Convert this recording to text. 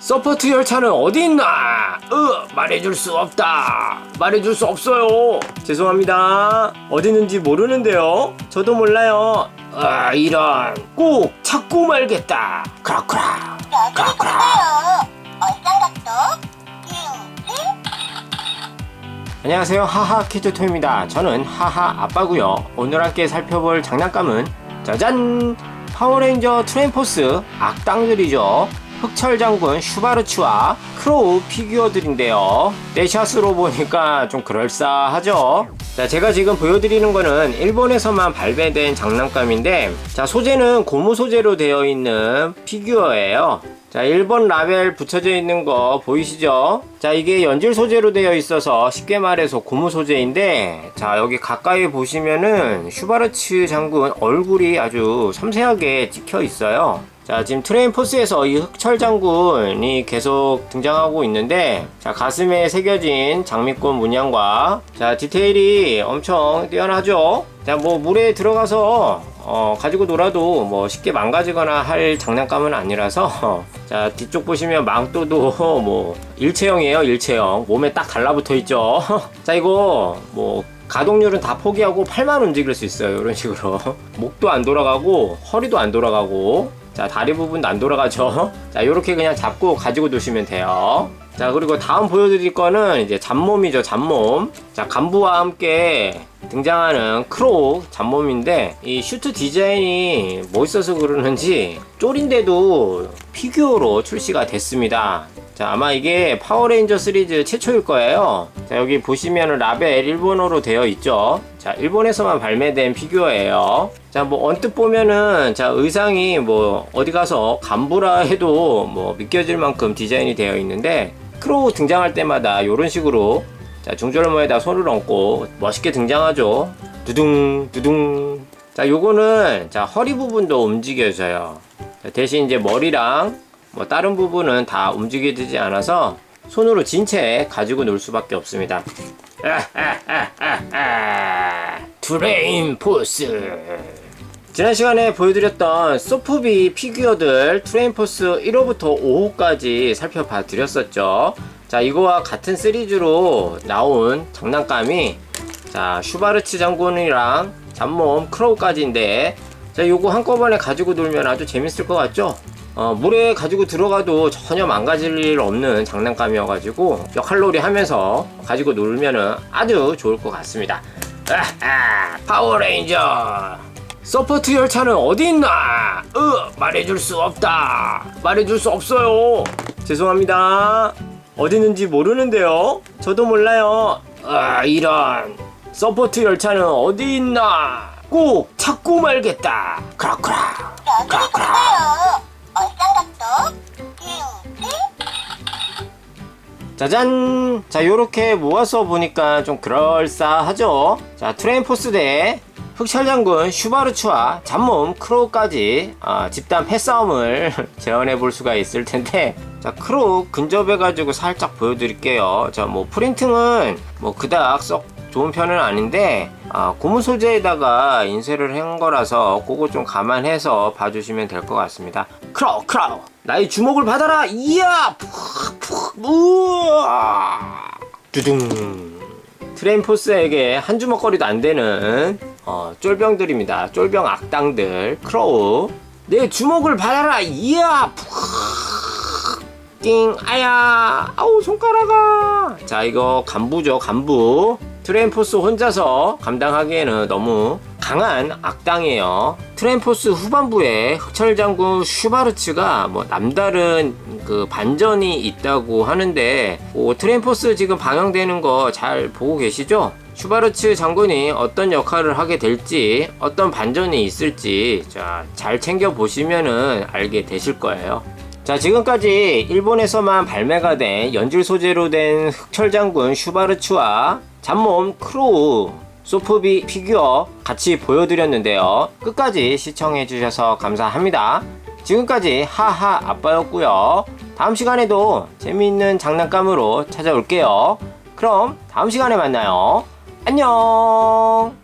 서포트 열차는 어디 있나? 으, 말해줄 수 없다. 말해줄 수 없어요. 죄송합니다. 어디 있는지 모르는데요. 저도 몰라요. 아, 이런. 꼭 찾고 말겠다. 크라크라. 김치? 안녕하세요. 하하 키즈토입니다. 저는 하하 아빠고요. 오늘 함께 살펴볼 장난감은 짜잔! 파워레인저 트레인포스 악당들이죠. 흑철 장군 슈바르츠와 크로우 피규어들인데요. 떼샷으로 보니까 좀 그럴싸하죠. 자, 제가 지금 보여드리는 거는 일본에서만 발매된 장난감인데, 자, 소재는 고무 소재로 되어 있는 피규어예요. 자, 1번 라벨 붙여져 있는 거 보이시죠? 자, 이게 연질 소재로 되어 있어서 쉽게 말해서 고무 소재인데, 자, 여기 가까이 보시면은 슈바르츠 장군 얼굴이 아주 섬세하게 찍혀 있어요. 자, 지금 트레인 포스에서 이 흑철 장군이 계속 등장하고 있는데, 자, 가슴에 새겨진 장미꽃 문양과, 자, 디테일이 엄청 뛰어나죠? 자, 뭐, 물에 들어가서, 어, 가지고 놀아도 뭐 쉽게 망가지거나 할 장난감은 아니라서, 자, 뒤쪽 보시면 망토도 뭐, 일체형이에요, 일체형. 몸에 딱 달라붙어 있죠. 자, 이거, 뭐, 가동률은 다 포기하고 팔만 움직일 수 있어요. 이런 식으로. 목도 안 돌아가고, 허리도 안 돌아가고, 자, 다리 부분도 안 돌아가죠. 자, 요렇게 그냥 잡고 가지고 노시면 돼요. 자, 그리고 다음 보여드릴 거는 이제 잡몸이죠, 잡몸. 자, 간부와 함께 등장하는 크로우 잡몸인데, 이 슈트 디자인이 멋있어서 그러는지, 쫄인데도 피규어로 출시가 됐습니다. 자, 아마 이게 파워레인저 시리즈 최초일 거예요. 자, 여기 보시면 라벨 일본어로 되어 있죠. 자, 일본에서만 발매된 피규어예요. 자, 뭐 언뜻 보면은 자, 의상이 뭐 어디 가서 간부라 해도 뭐 믿겨질 만큼 디자인이 되어 있는데 크로우 등장할 때마다 이런 식으로 자, 중절모에다 손을 얹고 멋있게 등장하죠. 두둥 두둥. 자, 요거는 자, 허리 부분도 움직여져요. 자, 대신 이제 머리랑 뭐 다른 부분은 다 움직이지 않아서 손으로 진 채 가지고 놀 수밖에 없습니다. 트레인 포스. 지난 시간에 보여드렸던 소프비 피규어들 트레인 포스 1호부터 5호까지 살펴봐 드렸었죠. 자, 이거와 같은 시리즈로 나온 장난감이 자, 슈바르츠 장군이랑 잡몸 크로우까지인데 자, 요거 한꺼번에 가지고 놀면 아주 재밌을 것 같죠? 어, 물에 가지고 들어가도 전혀 망가질 일 없는 장난감이어가지고 역할놀이 하면서 가지고 놀면은 아주 좋을 것 같습니다. 아하, 파워레인저. 서포트 열차는 어디 있나? 으, 말해줄 수 없다. 말해줄 수 없어요. 죄송합니다. 어디 있는지 모르는데요. 저도 몰라요. 아, 이런. 서포트 열차는 어디 있나? 꼭 찾고 말겠다. 크라크라. 여기 누구 짜잔! 자, 요렇게 모아서 보니까 좀 그럴싸하죠? 자, 트레인포스 대 흑철장군 슈바르츠와 잡몸 크로우까지 아, 집단 패싸움을 재현해 볼 수가 있을 텐데 자 크로우 근접해 가지고 살짝 보여드릴게요. 자 뭐 프린팅은 뭐 그닥 썩 좋은 편은 아닌데 아, 고무 소재에다가 인쇄를 한 거라서 그거 좀 감안해서 봐주시면 될 것 같습니다. 크로우 크로우! 나의 주목을 받아라! 이야! 푹푹 두둥 트레인포스에게 한 주먹거리도 안 되는 어, 쫄병들입니다. 쫄병 악당들 크로우. 내 주먹을 받아라. 이야. 푹. 띵. 아야. 아우 손가락아. 자 이거 간부죠. 간부. 트레인포스 혼자서 감당하기에는 너무 강한 악당이에요. 트레인포스 후반부에 흑철 장군 슈바르츠가 뭐 남다른 그 반전이 있다고 하는데 뭐 트레인포스 지금 방영되는 거 잘 보고 계시죠? 슈바르츠 장군이 어떤 역할을 하게 될지 어떤 반전이 있을지 자, 잘 챙겨 보시면은 알게 되실 거예요. 자, 지금까지 일본에서만 발매가 된 연질 소재로 된 흑철 장군 슈바르츠와 잡몸 크로우 소프비 피규어 같이 보여드렸는데요. 끝까지 시청해주셔서 감사합니다. 지금까지 하하 아빠였고요. 다음 시간에도 재미있는 장난감으로 찾아올게요. 그럼 다음 시간에 만나요. 안녕!